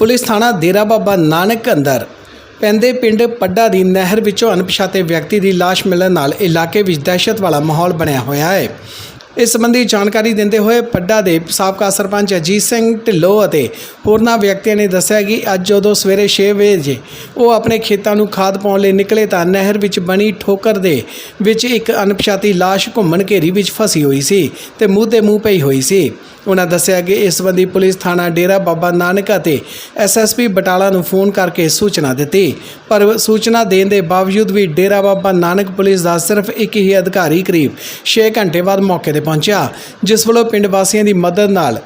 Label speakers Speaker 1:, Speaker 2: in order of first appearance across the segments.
Speaker 1: Police ਥਾਣਾ ਡੇਰਾ ਬਾਬਾ ਨਾਨਕ ਅੰਦਰ ਪੈਂਦੇ ਪਿੰਡ ਪੱਡਾ ਦੀ ਨਹਿਰ ਵਿੱਚੋਂ ਅਣਪਛਾਤੇ ਵਿਅਕਤੀ ਦੀ ਲਾਸ਼ ਮਿਲਣ ਨਾਲ ਇਲਾਕੇ ਵਿੱਚ ਦਹਿਸ਼ਤ ਵਾਲਾ ਮਾਹੌਲ ਬਣਿਆ ਹੋਇਆ ਹੈ। ਇਸ ਸੰਬੰਧੀ ਜਾਣਕਾਰੀ ਦਿੰਦੇ ਹੋਏ ਪੱਡਾ ਦੇ ਸਾਬਕਾ ਸਰਪੰਚ ਅਜੀਤ ਸਿੰਘ ਢਿੱਲੋਂ ਅਤੇ ਹੋਰਨਾਂ ਵਿਅਕਤੀਆਂ ਨੇ ਦੱਸਿਆ ਕਿ ਅੱਜ ਜਦੋਂ ਸਵੇਰੇ 6 ਵਜੇ ਉਹ ਆਪਣੇ ਖੇਤਾਂ ਨੂੰ ਖਾਦ ਪਾਉਣ ਲਈ ਨਿਕਲੇ ਤਾਂ ਨਹਿਰ ਵਿੱਚ ਬਣੀ ਠੋਕਰ ਦੇ ਵਿੱਚ ਇੱਕ ਅਣਪਛਾਤੀ ਲਾਸ਼ ਘੁੰਮਣ ਘੇਰੀ ਵਿੱਚ ਫਸੀ ਹੋਈ ਸੀ ਤੇ ਮੂੰਹ ਤੇ ਮੂੰਹ ਪਈ ਹੋਈ ਸੀ। ਉਹਨਾਂ ਦੱਸਿਆ ਕਿ ਇਸ ਸੰਬੰਧੀ ਪੁਲਿਸ ਥਾਣਾ ਡੇਰਾ ਬਾਬਾ ਨਾਨਕ ਅਤੇ ਐਸਐਸਪੀ ਬਟਾਲਾ ਨੂੰ ਫੋਨ ਕਰਕੇ ਸੂਚਨਾ ਦਿੱਤੀ। ਪਰ ਸੂਚਨਾ ਦੇਣ ਦੇ ਬਾਵਜੂਦ ਵੀ ਡੇਰਾ ਬਾਬਾ ਨਾਨਕ ਪੁਲਿਸ ਦਾ ਸਿਰਫ ਇੱਕ ਹੀ ਅਧਿਕਾਰੀ ਕਰੀਬ 6 ਘੰਟੇ ਬਾਅਦ ਮੌਕੇ ਤੇ ਪਹੁੰਚਿਆ, ਜਿਸ ਵੱਲੋਂ ਪਿੰਡ ਵਾਸੀਆਂ ਦੀ ਮਦਦ ਨਾਲ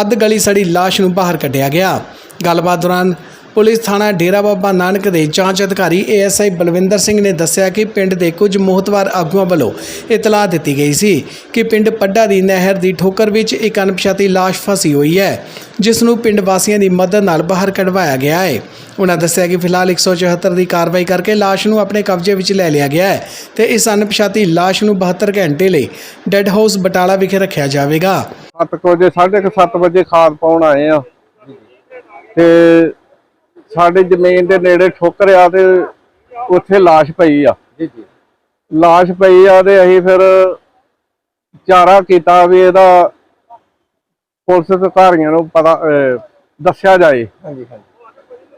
Speaker 1: ਅੱਧ ਗਲੀ ਸੜੀ ਲਾਸ਼ ਨੂੰ ਬਾਹਰ ਕੱਢਿਆ ਗਿਆ। ਗੱਲਬਾਤ ਦੌਰਾਨ ਪੁਲਿਸ ਥਾਣਾ ਡੇਰਾ ਬਾਬਾ ਨਾਨਕ ਦੇ ਜਾਂਚ ਅਧਿਕਾਰੀ ਏਐਸਆਈ ਬਲਵਿੰਦਰ ਸਿੰਘ ਨੇ ਦੱਸਿਆ ਕਿ ਪਿੰਡ ਦੇ ਕੁਝ ਮੋਹਤਵਾਰ ਆਗੂਆਂ ਵੱਲੋਂ ਇਤਲਾਹ ਦਿੱਤੀ ਗਈ ਸੀ ਕਿ ਪਿੰਡ ਪੱਡਾ ਦੀ ਨਹਿਰ ਦੀ ਠੋਕਰ ਵਿੱਚ ਇੱਕ ਅਣਪਛਾਤੀ ਲਾਸ਼ ਫਸੀ ਹੋਈ ਹੈ, ਜਿਸ ਨੂੰ ਪਿੰਡ ਵਾਸੀਆਂ ਦੀ ਮਦਦ ਨਾਲ ਬਾਹਰ ਕਢਵਾਇਆ ਗਿਆ ਹੈ। ਉਹਨਾਂ ਦੱਸਿਆ ਕਿ ਫਿਲਹਾਲ 174 ਦੀ ਕਾਰਵਾਈ ਕਰਕੇ ਲਾਸ਼ ਨੂੰ ਆਪਣੇ ਕਬਜ਼ੇ ਵਿੱਚ ਲੈ ਲਿਆ ਗਿਆ ਹੈ ਤੇ ਇਸ ਅਣਪਛਾਤੀ ਲਾਸ਼ ਨੂੰ 72 ਘੰਟੇ ਲਈ ਡੈੱਡ ਹਾਊਸ ਬਟਾਲਾ ਵਿਖੇ ਰੱਖਿਆ ਜਾਵੇਗਾ।
Speaker 2: ਸੱਤ ਵਜੇ, ਸਾਢੇ ਕੁ ਸੱਤ ਵਜੇ ਖਾਦ ਪਾਉਣ ਆਏ ਆ ਤੇ ਸਾਡੀ ਜ਼ਮੀਨ ਦੇ ਨੇੜੇ ਠੋਕਰ ਆ ਤੇ ਉੱਥੇ লাশ ਪਈ ਆ
Speaker 3: ਜੀ ਜੀ
Speaker 2: লাশ ਪਈ ਆ ਤੇ ਅਸੀਂ ਫਿਰ ਚਾਰਾ ਕੀਤਾ ਵੀ ਇਹਦਾ ਪੁਲਿਸ ਅਧਿਕਾਰੀਆਂ ਨੂੰ ਪਤਾ ਅਹ, ਦੱਸਿਆ ਜਾਏ
Speaker 3: ਹਾਂਜੀ ਹਾਂਜੀ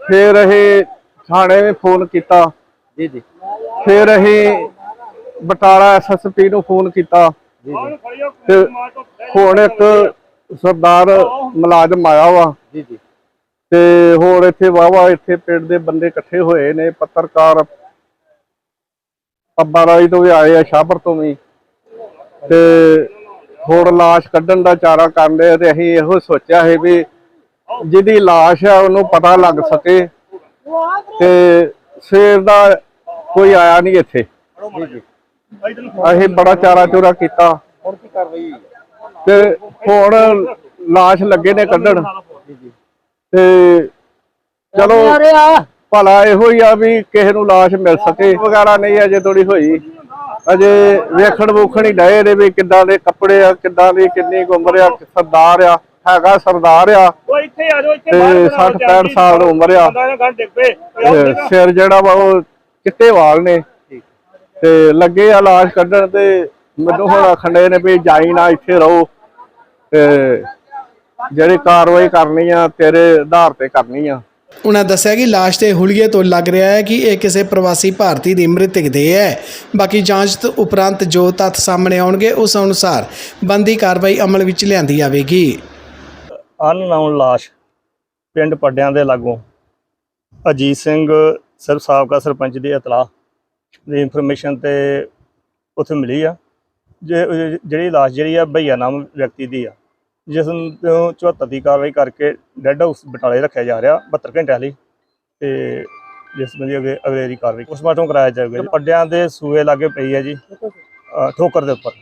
Speaker 2: ਫਿਰ ਅਸੀਂ ਥਾਣੇ ਵੀ ਫੋਨ ਕੀਤਾ
Speaker 3: ਜੀ ਜੀ
Speaker 2: ਫਿਰ ਅਸੀਂ ਬਟਾਲਾ ਐਸਐਸਪੀ ਨੂੰ ਫੋਨ ਕੀਤਾ
Speaker 3: ਜੀ ਜੀ
Speaker 2: ਤੇ ਹੁਣ ਇੱਕ ਸਰਦਾਰ ਮੁਲਾਜ਼ਮ ਆਇਆ ਵਾ
Speaker 3: ਜੀ ਜੀ
Speaker 2: ਤੇ ਹੋਰ ਇੱਥੇ ਵਾਵਾ ਇੱਥੇ ਪਿੰਡ ਦੇ ਬੰਦੇ ਇਕੱਠੇ ਹੋਏ ਨੇ, ਪੱਤਰਕਾਰ ਅੱਬਾ ਤੋਂ ਵੀ ਆਏ ਆ, ਸ਼ਾਹਪੁਰ ਤੋਂ ਵੀ। ਤੇ ਹੋਰ ਲਾਸ਼ ਕੱਢਣ ਦਾ ਚਾਰਾ ਕਰ ਲਿਆ ਤੇ ਅਸੀਂ ਇਹੋ ਸੋਚਿਆ ਹੈ ਵੀ ਜਿਹਦੀ ਲਾਸ਼ ਆ ਉਹਨੂੰ ਪਤਾ ਲੱਗ ਸਕੇ ਤੇ ਸਵੇਰ ਦਾ ਕੋਈ ਆਇਆ ਨਹੀਂ ਇੱਥੇ। ਅਸੀਂ ਬੜਾ ਚਾਰਾ ਚੋਰਾ ਕੀਤਾ।
Speaker 3: ਹੁਣ ਕੀ ਕਾਰਵਾਈ
Speaker 2: ਤੇ ਹੁਣ ਲਾਸ਼ ਲੱਗੇ ਨੇ ਕੱਢਣ। ਤੇ ਚਲੋ ਭਲਾ ਇਹੋ ਹੀ ਆ ਵੀ ਕਿਸੇ ਨੂੰ ਲਾਸ਼ ਮਿਲ ਸਕੇ। ਵਗੈਰਾ ਨਹੀਂ ਅਜੇ ਥੋੜੀ ਹੋਈ। ਅਜੇ ਵੇਖਣ ਵੂਖਣ ਹੀ ਡਏ ਨੇ ਵੀ ਕਿੱਦਾਂ ਦੇ ਕੱਪੜੇ ਆ ਕਿੱਦਾਂ ਦੀ ਕਿੰਨੀ ਕੁ ਉਮਰ ਆ ਸਰਦਾਰ ਆ ਹੈਗਾ ਸਰਦਾਰ ਆ।
Speaker 4: ਉਹ ਇੱਥੇ ਆ ਜਾਓ ਇੱਥੇ
Speaker 2: ਤੇ
Speaker 4: ਬਾਹਰ
Speaker 2: 60 65 ਸਾਲ ਉਮਰ ਆ। ਸਿਰ ਜਿਹੜਾ ਵਾ ਉਹ ਚਿੱਟੇ ਵਾਲ ਨੇ। ਤੇ ਲੱਗੇ ਆ ਲਾਸ਼ ਕੱਢਣ ਤੇ ਮੈਨੂੰ ਹੁਣ ਆਖਣ ਡਏ ਨੇ ਵੀ ਜਾਈ ਨਾ ਇੱਥੇ ਰਹੋ। ਤੇ ਜਿਹੜੀ ਕਾਰਵਾਈ ਕਰਨੀ ਆ ਤੇਰੇ ਆਧਾਰ ਤੇ ਕਰਨੀ ਆ।
Speaker 1: ਉਹਨਾਂ ਦੱਸਿਆ ਕਿ ਲਾਸ਼ ਤੇ ਹੁਲੀਏ ਤੋਂ ਲੱਗ ਰਿਹਾ ਹੈ ਕਿ ਇਹ ਕਿਸੇ ਪ੍ਰਵਾਸੀ ਭਾਰਤੀ ਦੀ ਮ੍ਰਿਤਕ ਦੇਹ ਹੈ। ਬਾਕੀ ਜਾਂਚ ਤੋਂ ਉਪਰੰਤ ਜੋ ਤੱਥ ਸਾਹਮਣੇ ਆਉਣਗੇ ਉਸ ਅਨੁਸਾਰ ਬੰਦੀ ਕਾਰਵਾਈ ਅਮਲ ਵਿੱਚ ਲਿਆਂਦੀ ਜਾਵੇਗੀ।
Speaker 4: ਅਨਨਾਉਨ ਲਾਸ਼ ਪਿੰਡ ਪੱਡਿਆਂ ਦੇ ਲਾਗੋਂ ਅਜੀਤ ਸਿੰਘ ਸਰ ਸਾਬਕਾ ਸਰਪੰਚ ਦੀ ਇਤਲਾਹ ਦੀ ਇਨਫੋਰਮੇਸ਼ਨ ਤੇ ਉੱਥੇ ਮਿਲੀ ਆ। ਜੇ ਜਿਹੜੀ ਲਾਸ਼ ਜਿਹੜੀ ਆ ਭਈਆ ਨਾਮ ਵਿਅਕਤੀ ਦੀ ਆ। ਜਿਸ ਨੂੰ 74 ਦੀ ਕਾਰਵਾਈ ਕਰਕੇ ਡੈੱਡ ਹਾਊਸ ਬਟਾਲੇ ਰੱਖਿਆ ਜਾ ਰਿਹਾ 72 ਘੰਟਿਆਂ ਲਈ ਤੇ ਜਿਸ ਬੰਦੀ ਅਗੇ ਅਗਲੇਰੀ ਕਾਰਵਾਈ ਪੋਸਟਮਾਰਟਮ ਕਰਾਇਆ ਜਾਵੇਗਾ ਪੱਡਿਆਂ ਦੇ ਸੂਏ ਲਾਗੇ ਪਈ ਹੈ ਜੀ ਠੋਕਰ ਦੇ ਉੱਪਰ।